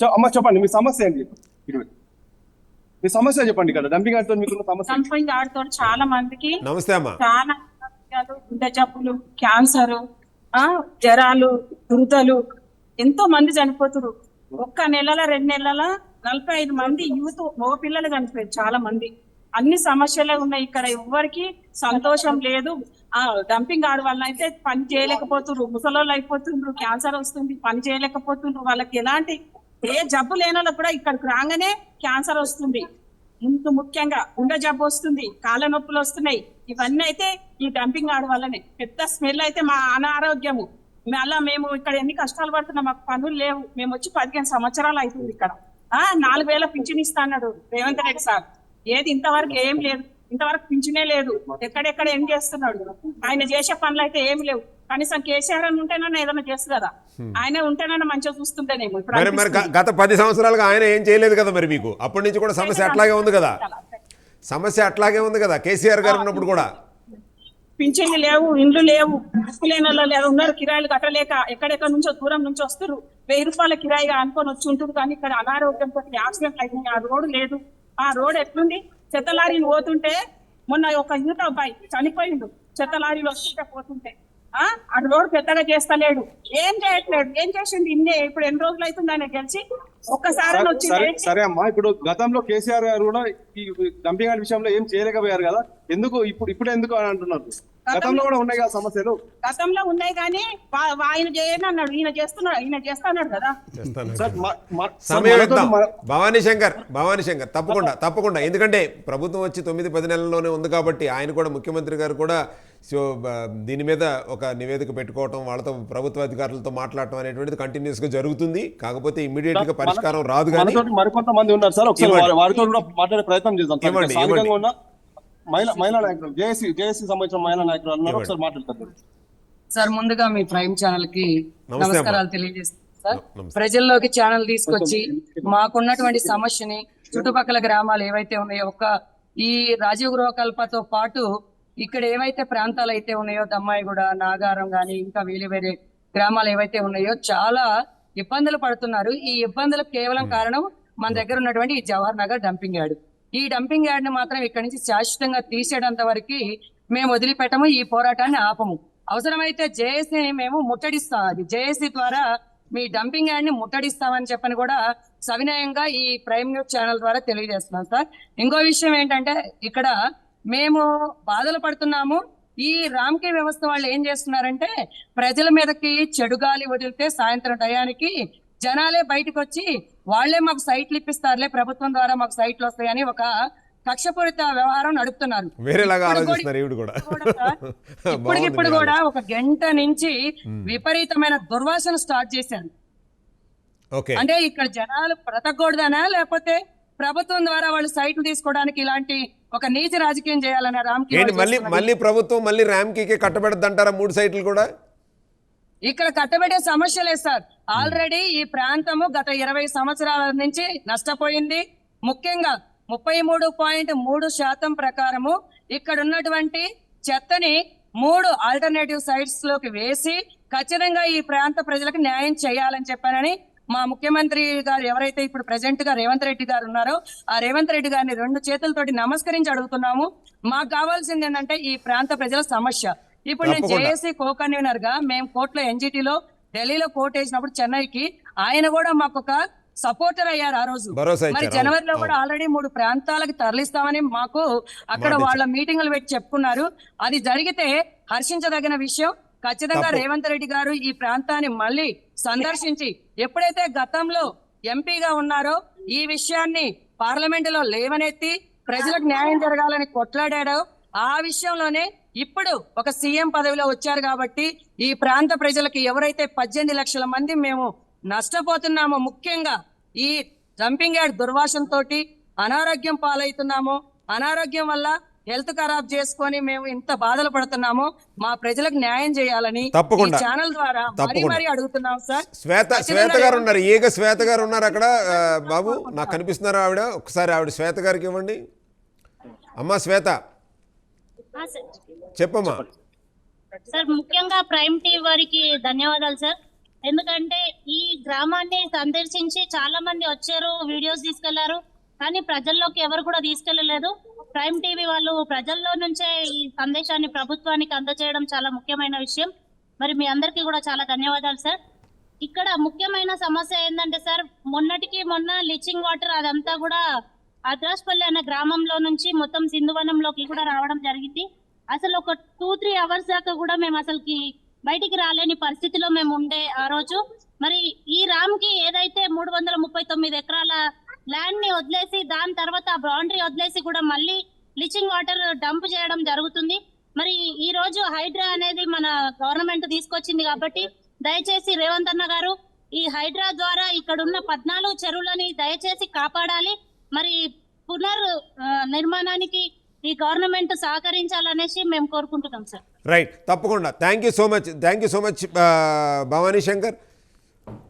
చె- అమ్మ చెప్పండి మీ సమస్య ఏంటి? ఇటు. మీ సమస్య చెప్పండి ఇక్కడ డంపింగ్ యార్డ్తో మీకున్న సమస్య? డంపింగ్ ఆడుతో చాలా మందికి నమస్తే అమ్మా. చాలా గుండె జబ్బులు క్యాన్సర్ ఆ జ్వరాలు దురదలు ఎంతో మంది చనిపోతున్నారు. ఒక్క నెలల రెండు నెలల నలభై ఐదు మంది యూత్ మగ పిల్లలు చనిపోయారు చాలా మంది. అన్ని సమస్యలే ఉన్నాయి ఇక్కడ ఎవ్వరికి సంతోషం లేదు. ఆ డంపింగ్ ఆడు వల్ల అయితే పని చేయలేకపోతున్నారు ముసలోళ్ళు అయిపోతుండ్రు క్యాన్సర్ వస్తుంది పని చేయలేకపోతుండ్రు వాళ్ళకి ఎలాంటి ఏ జబ్బు లేని కూడా ఇక్కడికి రాగానే క్యాన్సర్ వస్తుంది. ఇంత ముఖ్యంగా గుండె జబ్బు వస్తుంది కాళ్ళ నొప్పులు వస్తున్నాయి. ఇవన్నీ అయితే ఈ డంపింగ్ ఆడ వల్లనే. పెద్ద స్మెల్ అయితే మా అనారోగ్యము. మళ్ళా మేము ఇక్కడ ఎన్ని కష్టాలు పడుతున్నాం మాకు పనులు లేవు. మేము వచ్చి పదిహేను సంవత్సరాలు అవుతుంది ఇక్కడ. ఆ నాలుగు వేల పింఛన్ ఇస్తా అన్నాడు రేవంత్ రెడ్డి సార్. ఏది ఇంతవరకు ఏం లేదు. ఇంతవరకు పింఛనే లేదు. ఎక్కడెక్కడ ఏం చేస్తున్నాడు? ఆయన చేసే పనులు అయితే ఏం లేవు. కనీసం కేసీఆర్ అని ఉంటేనన్నా ఏదైనా చేస్తుంది కదా. ఆయన ఉంటేనన్నా మంచిగా చూస్తుంటేనేమో. మరి మరి. గత పది సంవత్సరాలుగా ఆయన ఏం చేయలేదు కదా మరి మీకు? అప్పటి నుంచి కూడా సమస్య అట్లాగే ఉంది కదా? సమస్య అట్లాగే ఉంది కదా కేసీఆర్ గారు ఉన్నప్పుడు కూడా? పింఛన్లు లేవు ఇండ్లు లేవు లేదు ఉన్నారు కిరాయిలు కట్టలేక ఎక్కడెక్కడ నుంచో దూరం నుంచి వస్తారు వెయ్యి రూపాయల కిరాయిగా అనుకొని వచ్చి ఉంటుంది కానీ ఇక్కడ అనారోగ్యంతో యాక్సిడెంట్ అయింది ఆ రోడ్డు లేదు. ఆ రోడ్ ఎట్లుంది? చెత్త లారీలు పోతుంటే మొన్న ఒక యూత్ అబ్బాయి చనిపోయిండు. చెత్త లారీలు వస్తుంటే పోతుంటే ఆ? ఆ రోడ్ పెద్దగా చేస్తలేడు. ఏం చేయట్లేడు ఏం చేసిండు ఇన్నే. ఇప్పుడు ఎన్ని రోజులు అవుతుంది ఆయన గెలిచి? ఒక్కసారి సరే- వచ్చి సరే సరే అమ్మా. ఇప్పుడు గతంలో కేసీఆర్ గారు కూడా ఈ డంపింగ్ విషయంలో ఏం చేయలేకపోయారు కదా. ఎందుకు ఇప్పుడు ఇప్పుడు ఎందుకు అని అంటున్నారు? గతంలో కూడా ఉన్నాయి కదా సమస్యలు. గతంలో ఉన్నాయి కానీ ఆయన చేయని అన్నాడు. ఈయన చేస్తున్నాడు ఈయన చేస్తున్నాడు కదా. భవానీ శంకర్ భవానీ శంకర్ తప్పకుండా తప్పకుండా. ఎందుకంటే ప్రభుత్వం వచ్చి తొమ్మిది పది నెలల్లోనే ఉంది కాబట్టి ఆయన కూడా ముఖ్యమంత్రి గారు కూడా సో దీని మీద ఒక నివేదిక పెట్టుకోవటం వాళ్ళతో ప్రభుత్వ అధికారులతో మాట్లాడటం అనేటువంటిది కంటిన్యూస్గా జరుగుతుంది. కాకపోతే ఇమీడియట్గా పరిష్కారం రాదు కానీ మరికొంతమంది ఉన్నారు సార్. ఒకసారి వారితో కూడా మాట్లాడే ప్రయత్నం చేద్దాం మహిళా మహిళా నాయకులు జేఏసీ జేఏసీ సంబంధించిన మహిళా నాయకులు అన్నారు. ఒకసారి మాట్లాడతారు సార్ ముందుగా మీ ప్రైమ్ ఛానల్కి నమస్కారాలు. తెలియజేస్తాను సార్. ప్రజల్లోకి ఛానల్ తీసుకొచ్చి మాకున్నటువంటి సమస్యని చుట్టుపక్కల గ్రామాలు ఏవైతే ఉన్నాయో ఒక ఈ రాజీవ్ గృహకల్పతో పాటు ఇక్కడ ఏవైతే ప్రాంతాలు అయితే ఉన్నాయో దమ్మాయిగూడ నాగారం గాని ఇంకా వేరే వేరే గ్రామాలు ఏవైతే ఉన్నాయో చాలా ఇబ్బందులు పడుతున్నారు. ఈ ఇబ్బందులకు కేవలం కారణం మన దగ్గర ఉన్నటువంటి ఈ జవహర్ నగర్ డంపింగ్ యార్డ్. ఈ డంపింగ్ యార్డ్ని మాత్రం ఇక్కడి నుంచి శాశ్వతంగా తీసేయడంత వరకు మేము వదిలిపెట్టము ఈ పోరాటాన్ని ఆపము. అవసరమైతే జేఏసీని మేము ముట్టడిస్తాం అది జేఏసీ ద్వారా మీ డంపింగ్ యార్డ్ని ముట్టడిస్తామని చెప్పని కూడా సవినయంగా ఈ ప్రైమ్ న్యూస్ ఛానల్ ద్వారా తెలియజేస్తున్నాం సార్. ఇంకో విషయం ఏంటంటే ఇక్కడ మేము బాధలు పడుతున్నాము. ఈ రామ్కే వ్యవస్థ వాళ్ళు ఏం చేస్తున్నారంటే ప్రజల మీదకి చెడు గాలి వదిలితే సాయంత్రం టయానికి జనాలే బయటకు వచ్చి వాళ్ళే మాకు సైట్లు ఇప్పిస్తారులే ప్రభుత్వం ద్వారా మాకు సైట్లు వస్తాయని ఒక కక్షపూరిత వ్యవహారం నడుపుతున్నారు. ఇప్పటికిప్పుడు కూడా ఒక గంట నుంచి విపరీతమైన దుర్వాసన స్టార్ట్ చేశారు. అంటే ఇక్కడ జనాలు బ్రతకూడదనా? లేకపోతే ప్రభుత్వం ద్వారా వాళ్ళు సైట్లు తీసుకోవడానికి ఇలాంటి ఒక నీచ రాజకీయం చేయాలనే రామ్కి మళ్ళీ. మళ్ళీ ప్రభుత్వం మళ్ళీ ర్యాంకీకే కట్టబెడద్దంటారా మూడు సైట్లు కూడా? ఇక్కడ కట్టబెట్టే సమస్య లేదు సార్. ఆల్రెడీ ఈ ప్రాంతము గత ఇరవై సంవత్సరాల నుంచి నష్టపోయింది. ముఖ్యంగా ముప్పై మూడు పాయింట్ మూడు శాతం ప్రకారము ఇక్కడ ఉన్నటువంటి చెత్తని మూడు ఆల్టర్నేటివ్ సైట్స్లోకి వేసి ఖచ్చితంగా ఈ ప్రాంత ప్రజలకు న్యాయం చేయాలని చెప్పానని మా ముఖ్యమంత్రి గారు ఎవరైతే ఇప్పుడు ప్రెసెంట్గా రేవంత్ రెడ్డి గారు ఉన్నారో ఆ రేవంత్ రెడ్డి గారిని రెండు చేతులతోటి నమస్కరించి అడుగుతున్నాము. మాకు కావాల్సింది ఏంటంటే ఈ ప్రాంత ప్రజల సమస్య. ఇప్పుడు నేను. జేఏసీ కో కన్వీనర్గా మేము కోర్టులో ఎన్జిటిలో ఢిల్లీలో కోర్టు వేసినప్పుడు చెన్నైకి ఆయన కూడా మాకు ఒక సపోర్టర్ అయ్యారు ఆ రోజు. మరి జనవరిలో. కూడా ఆల్రెడీ మూడు ప్రాంతాలకు తరలిస్తామని మాకు అక్కడ వాళ్ళ మీటింగులు పెట్టి చెప్పుకున్నారు. అది జరిగితే హర్షించదగిన విషయం. ఖచ్చితంగా. రేవంత్ రెడ్డి గారు ఈ ప్రాంతాన్ని మళ్ళీ సందర్శించి ఎప్పుడైతే గతంలో ఎంపీగా ఉన్నారో ఈ విషయాన్ని పార్లమెంట్లో లేవనెత్తి ప్రజలకు న్యాయం జరగాలని కొట్లాడాడో ఆ విషయంలోనే ఇప్పుడు ఒక సీఎం పదవిలో వచ్చారు కాబట్టి ఈ ప్రాంత ప్రజలకి ఎవరైతే పద్దెనిమిది లక్షల మంది మేము నష్టపోతున్నామో ముఖ్యంగా ఈ డంపింగ్ యార్డ్ దుర్వాసన తోటి అనారోగ్యం పాలవుతున్నామో అనారోగ్యం వల్ల హెల్త్ ఖరాబ్ చేసుకొని మేము ఇంత బాధలు పడుతున్నామో మా ప్రజలకు న్యాయం చేయాలని తప్పకుండా. ఈ ఛానల్ ద్వారా మరీ. మరీ అడుగుతున్నాం సార్. శ్వేత శ్వేత గారు ఉన్నారు. ఏగ శ్వేత గారు ఉన్నారు అక్కడ. బాబు నాకు కనిపిస్తున్నారా ఆవిడ. ఒకసారి ఆవిడ శ్వేత గారికి ఇవ్వండి. అమ్మా శ్వేత. ఆ, సార్. చెప్పమ్మా. సార్ ముఖ్యంగా ప్రైమ్ టీవీ వారికి ధన్యవాదాలు సార్. ఎందుకంటే ఈ గ్రామాన్ని సందర్శించి చాలా మంది వచ్చారు వీడియోస్ తీసుకెళ్ళారు కానీ ప్రజల్లోకి ఎవరు కూడా తీసుకెళ్ళలేదు ప్రైమ్ టీవీ వాళ్ళు ప్రజల్లో నుంచే ఈ సందేశాన్ని ప్రభుత్వానికి అందజేయడం చాలా ముఖ్యమైన విషయం. మరి మీ అందరికీ కూడా చాలా ధన్యవాదాలు సార్. ఇక్కడ ముఖ్యమైన సమస్య ఏంటంటే సార్ మొన్నటికి మొన్న లీచింగ్ వాటర్ అదంతా కూడా అద్రాస్పల్లి అనే గ్రామంలో నుంచి మొత్తం సింధువనంలోకి కూడా రావడం జరిగింది. అసలు ఒక టూ త్రీ అవర్స్ దాకా కూడా మేము అసలుకి బయటికి రాలేని పరిస్థితిలో మేము ఉండే ఆ రోజు. మరి ఈ రామ్కి ఏదైతే మూడు వందల ముప్పై తొమ్మిది ఎకరాల ల్యాండ్ని వదిలేసి దాని తర్వాత ఆ బౌండరీ వదిలేసి కూడా మళ్ళీ లిచింగ్ వాటర్ డంప్ చేయడం జరుగుతుంది. మరి ఈ రోజు హైడ్రా అనేది మన గవర్నమెంట్ తీసుకొచ్చింది కాబట్టి దయచేసి రేవంత్ అన్న గారు ఈ హైడ్రా ద్వారా ఇక్కడ ఉన్న పద్నాలుగు చెరువులని దయచేసి కాపాడాలి. మరి పునర్ నిర్మాణానికి ఈ గవర్నమెంట్ సహకరించాలనేసి మేము కోరుకుంటున్నాం సార్ రైట్ తప్పకుండా. Thank you so much thank you so much Bhavani Shankar.